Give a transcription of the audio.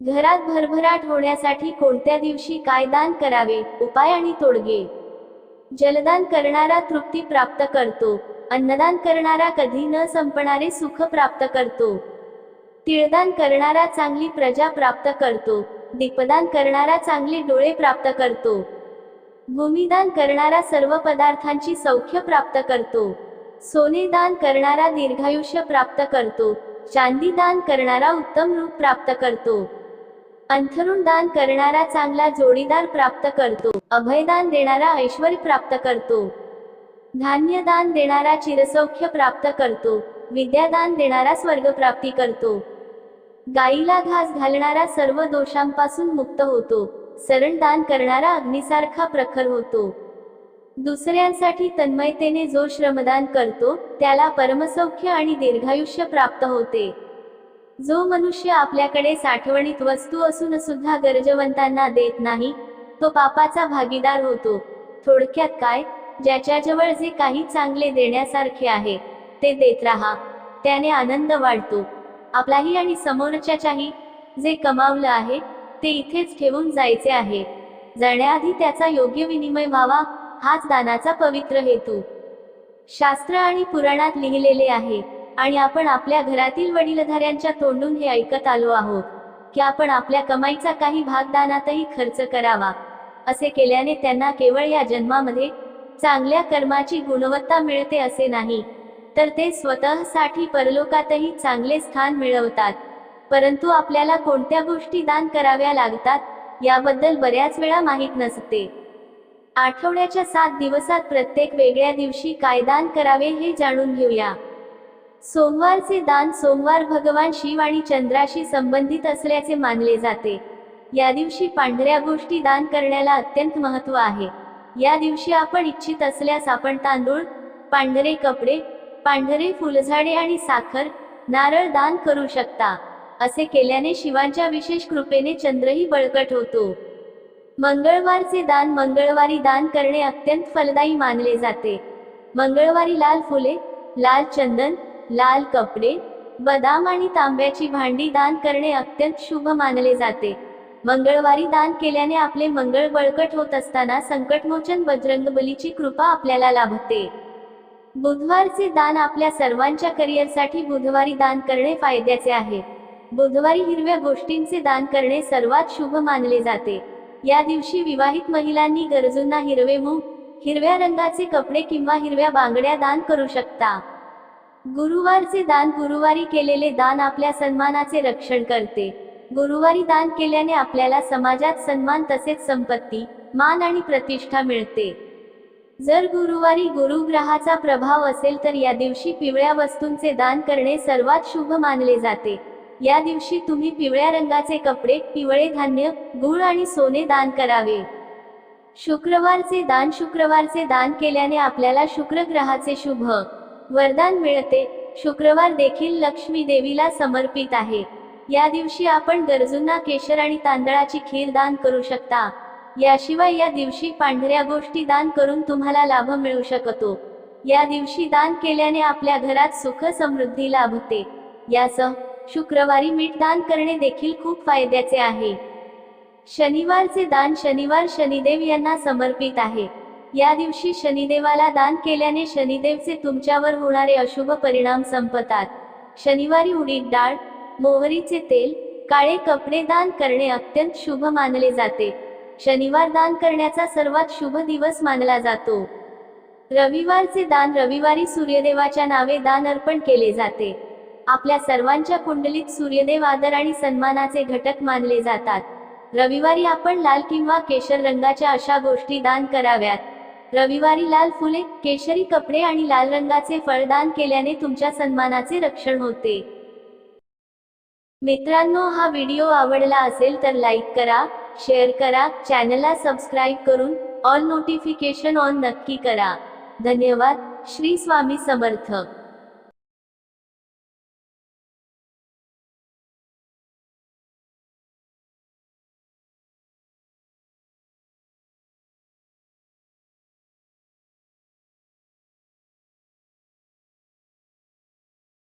घरात भरभराट होण्यासाठी कोणत्या दिवशी काय दान करावे उपाय आणि तोडगे? जलदान करणारा तृप्ती प्राप्त करतो अन्नदान करणारा कधी न संपणारे सुख प्राप्त करतो. तिळदान करणारा चांगली प्रजा प्राप्त करतो दीपदान करणारा चांगले डोळे प्राप्त करतो. भूमिदान करणारा सर्व पदार्थांची सौख्य प्राप्त करतो. सोने दान करणारा दीर्घायुष्य प्राप्त करतो चांदी दान करणारा उत्तम रूप प्राप्त करतो. अंथरुण दान करणारा चांगला जोडीदार प्राप्त करतो. अभयदान देणारा ऐश्वर प्राप्त करतो. धान्य दान देणारा चिरसौख्य प्राप्त करतो. विद्यादान देणारा स्वर्गप्राप्ती करतो. गाईला घास घालणारा सर्व दोषांपासून मुक्त होतो. सरण दान करणारा अग्निसारखा प्रखर होतो. दुसऱ्यांसाठी तन्मयतेने जो श्रमदान करतो त्याला परमसौख्य आणि दीर्घायुष्य प्राप्त होते. जो मनुष्य आपल्याकडे साठवणीत वस्तू असून सुद्धा गरजवंतांना देत नाही तो पापाचा भागीदार होतो. थोडक्यात काय? ज्याच्याजवळ जे काही चांगले देण्यासारखे आहे ते देत राहा. त्याने आनंद वाढतो. आपलाही आणि समोरच्याच्याही जे कमावलं आहे ते इथेच ठेवून जायचे आहे. जाण्याआधी त्याचा योग्य विनिमय व्हावा हाच दानाचा पवित्र हेतू. शास्त्र आणि पुराणात लिहिलेले आहे आणि आपण आपल्या घरातील वडीलधाऱ्यांच्या तोंडून हे ऐकत आलो आहोत की आपण आपल्या कमाईचा काही भाग दानातही खर्च करावा असे केल्याने त्यांना केवळ या जन्मामध्ये चांगल्या कर्माची गुणवत्ता मिळते असे नाही तर ते स्वतःसाठी परलोकातही चांगले स्थान मिळवतात परंतु आपल्याला कोणत्या गोष्टी दान कराव्या लागतात याबद्दल बऱ्याच वेळा माहीत नसते. आठवड्याच्या सात दिवसात प्रत्येक वेगळ्या दिवशी काय दान करावे हे जाणून घेऊया. सोमवारचे दान सोमवार भगवान शिव आणि चंद्राशी संबंधित असल्याचे मानले जाते. या दिवशी पांढऱ्या गोष्टी दान करण्याला अत्यंत महत्त्व आहे. या दिवशी आपण इच्छित असल्यास आपण तांदूळ पांढरे कपडे पांढरे फुलझाडे आणि साखर नारळ दान करू शकता. असे केल्याने शिवांच्या विशेष कृपेने चंद्रही बळकट होतो. मंगळवारचे दान मंगळवारी दान करणे अत्यंत फलदायी मानले जाते. मंगळवारी लाल फुले लाल चंदन लाल कपडे बदाम आणि तांब्याची भांडी दान करणे अत्यंत शुभ मानले जाते. मंगळवारी दान केल्याने आपले मंगळ बळकट होत असताना संकटमोचन बजरंगबलीची कृपा आपल्याला लाभते. बुधवारचे दान आपल्या सर्वांच्या करिअरसाठी बुधवारी दान करणे फायद्याचे आहे. बुधवारी हिरव्या गोष्टींचे दान करणे सर्वात शुभ मानले जाते. या दिवशी विवाहित महिलांनी गरजूंना हिरवे मूग हिरव्या रंगाचे कपडे किंवा हिरव्या बांगड्या दान करू शकता. गुरुवारचे दान गुरुवारी केलेले दान आपल्या सन्मानाचे रक्षण करते. गुरुवारी दान केल्याने आपल्याला समाजात सन्मान तसेच संपत्ती मान आणि प्रतिष्ठा मिळते. जर गुरुवारी गुरुग्रहाचा प्रभाव असेल तर या दिवशी पिवळ्या वस्तूंचे दान करणे सर्वात शुभ मानले जाते. या दिवशी तुम्ही पिवळ्या रंगाचे कपडे पिवळे धान्य गुळ आणि सोने दान करावे. शुक्रवारचे दान शुक्रवारचे दान केल्याने आपल्याला शुक्र ग्रहाचे शुभ वरदान मिळते. शुक्रवार देखील लक्ष्मी देवीला समर्पित आहे. या दिवशी आपण गरजूंना केशर आणि तांदळाची खीर दान करू शकता. याशिवाय या दिवशी पांढऱ्या गोष्टी दान करून तुम्हाला लाभ मिळू शकतो. या दिवशी दान केल्याने आपल्या घरात सुख समृद्धी लाभते. यासह शुक्रवारी मीठ दान करणे देखील खूप फायद्याचे आहे. शनिवारचे दान शनिवार शनिदेव यांना समर्पित आहे. या दिवशी शनिदेवाला दान केल्याने शनिदेवचे तुमच्यावर होणारे अशुभ परिणाम संपतात. शनिवारी उडीद डाळ मोहरीचे तेल काळे कपडे दान करणे अत्यंत शुभ मानले जाते. शनिवार दान करण्याचा सर्वात शुभ दिवस मानला जातो. रविवारचे दान रविवारी सूर्यदेवाच्या नावे दान अर्पण केले जाते. आपल्या सर्वांच्या कुंडलीत सूर्यदेव आदर आणि सन्मानाचे घटक मानले जातात. रविवारी आपण लाल किंवा केशर रंगाच्या अशा गोष्टी दान कराव्यात. रविवारी लाल फुले केशरी कपडे आणि लाल रंगाचे फळदान केल्याने तुमच्या सन्मानाचे रक्षण होते. मित्रांनो हा व्हिडिओ आवडला असेल तर लाईक करा शेअर करा चॅनलला सबस्क्राईब करून ऑल नोटिफिकेशन ऑन नक्की करा. धन्यवाद. श्री स्वामी समर्थ.